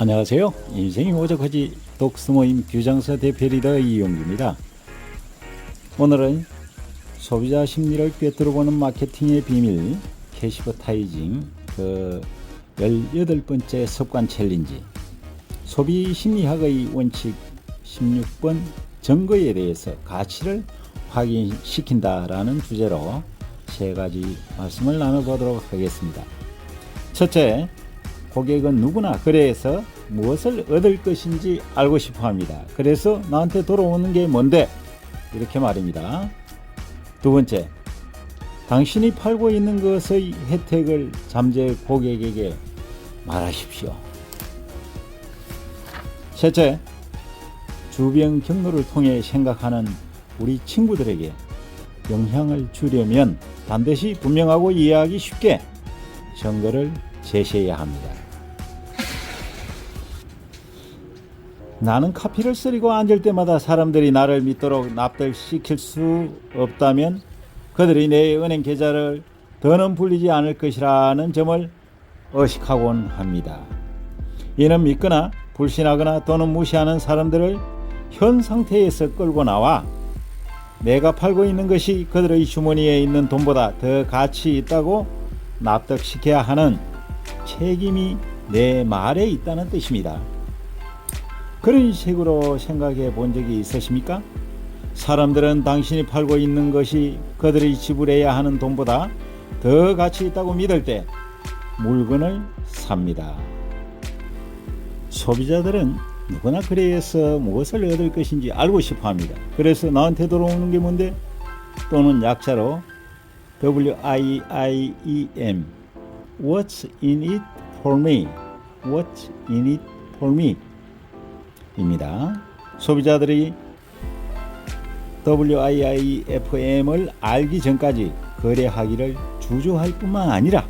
안녕하세요. 인생이 오죽하지 독스모임 규장사 대표 리더 이용규입니다. 오늘은 소비자 심리를 꿰뚫어 보는 마케팅의 비밀 캐시버타이징 그 18번째 습관 챌린지 소비 심리학의 원칙 16번 증거에 대해서 가치를 확인시킨다라는 주제로 세 가지 말씀을 나눠보도록 하겠습니다. 첫째, 고객은 누구나 거래에서 무엇을 얻을 것인지 알고 싶어 합니다. 그래서 나한테 돌아오는 게 뭔데? 이렇게 말입니다. 두 번째, 당신이 팔고 있는 것의 혜택을 잠재 고객에게 말하십시오. 셋째, 주변 경로를 통해 생각하는 우리 친구들에게 영향을 주려면 반드시 분명하고 이해하기 쉽게 증거를 제시해야 합니다. 나는 카피를 쓰리고 앉을 때마다 사람들이 나를 믿도록 납득시킬 수 없다면 그들이 내 은행 계좌를 더는 불리지 않을 것이라는 점을 의식하곤 합니다. 이는 믿거나 불신하거나 또는 무시하는 사람들을 현 상태에서 끌고 나와 내가 팔고 있는 것이 그들의 주머니에 있는 돈보다 더 가치 있다고 납득시켜야 하는 책임이 내 말에 있다는 뜻입니다. 그런 식으로 생각해 본 적이 있으십니까? 사람들은 당신이 팔고 있는 것이 그들이 지불해야 하는 돈보다 더 가치 있다고 믿을 때 물건을 삽니다. 소비자들은 누구나 그래서 무엇을 얻을 것인지 알고 싶어 합니다. 그래서 나한테 들어오는 게 뭔데? 또는 약자로 W-I-I-E-M What's in it for me? What's in it for me? 입니다. 소비자들이 WIIFM을 알기 전까지 거래하기를 주저할 뿐만 아니라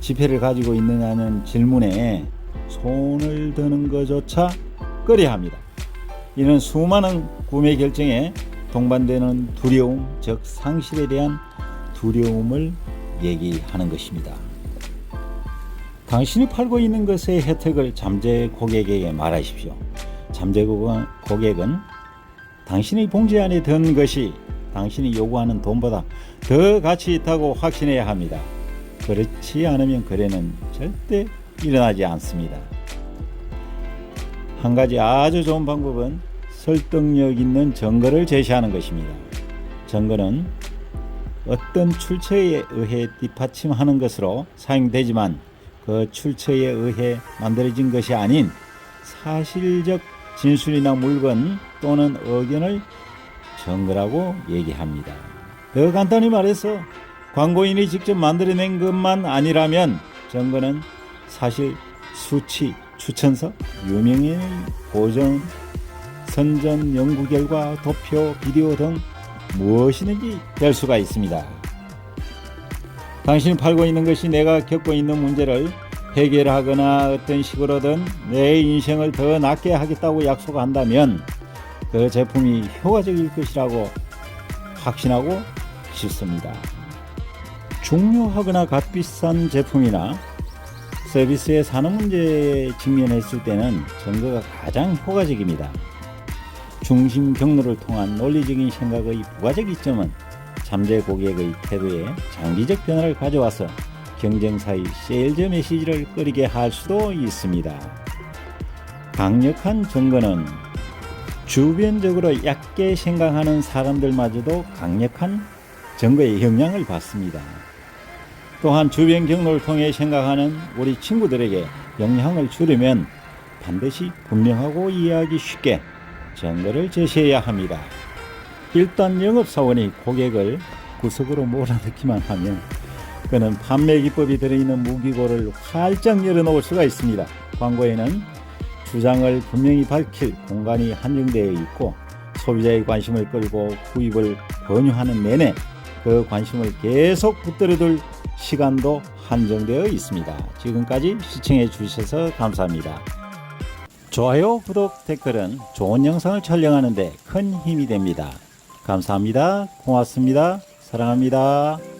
지폐를 가지고 있느냐는 질문에 손을 드는 것조차 꺼려합니다. 이는 수많은 구매 결정에 동반되는 두려움, 즉 상실에 대한 두려움을 얘기하는 것입니다. 당신이 팔고 있는 것의 혜택을 잠재 고객에게 말하십시오. 잠재 고객은 당신의 봉지 안에 든 것이 당신이 요구하는 돈보다 더 가치 있다고 확신해야 합니다. 그렇지 않으면 거래는 절대 일어나지 않습니다. 한 가지 아주 좋은 방법은 설득력 있는 증거를 제시하는 것입니다. 증거는 어떤 출처에 의해 뒷받침하는 것으로 사용되지만 그 출처에 의해 만들어진 것이 아닌 사실적 진술이나 물건 또는 의견을 증거라고 얘기합니다. 더 간단히 말해서 광고인이 직접 만들어낸 것만 아니라면 증거는 사실 수치, 추천서, 유명인 고정, 선전 연구 결과, 도표, 비디오 등 무엇이든지 될 수가 있습니다. 당신이 팔고 있는 것이 내가 겪고 있는 문제를 해결하거나 어떤 식으로든 내 인생을 더 낫게 하겠다고 약속한다면 그 제품이 효과적일 것이라고 확신하고 싶습니다. 중요하거나 값비싼 제품이나 서비스의 산업 문제에 직면했을 때는 증거가 가장 효과적입니다. 중심 경로를 통한 논리적인 생각의 부가적 이점은 잠재 고객의 태도에 장기적 변화를 가져와서 경쟁사의 세일즈 메시지를 끌게 할 수도 있습니다. 강력한 증거는 주변적으로 얕게 생각하는 사람들마저도 강력한 증거의 영향을 받습니다. 또한 주변 경로를 통해 생각하는 우리 친구들에게 영향을 주려면 반드시 분명하고 이해하기 쉽게 증거를 제시해야 합니다. 일단 영업사원이 고객을 구석으로 몰아넣기만 하면 그는 판매 기법이 들어있는 무기고를 활짝 열어놓을 수가 있습니다. 광고에는 주장을 분명히 밝힐 공간이 한정되어 있고 소비자의 관심을 끌고 구입을 권유하는 내내 그 관심을 계속 붙들어둘 시간도 한정되어 있습니다. 지금까지 시청해 주셔서 감사합니다. 좋아요, 구독, 댓글은 좋은 영상을 촬영하는데 큰 힘이 됩니다. 감사합니다. 고맙습니다. 사랑합니다.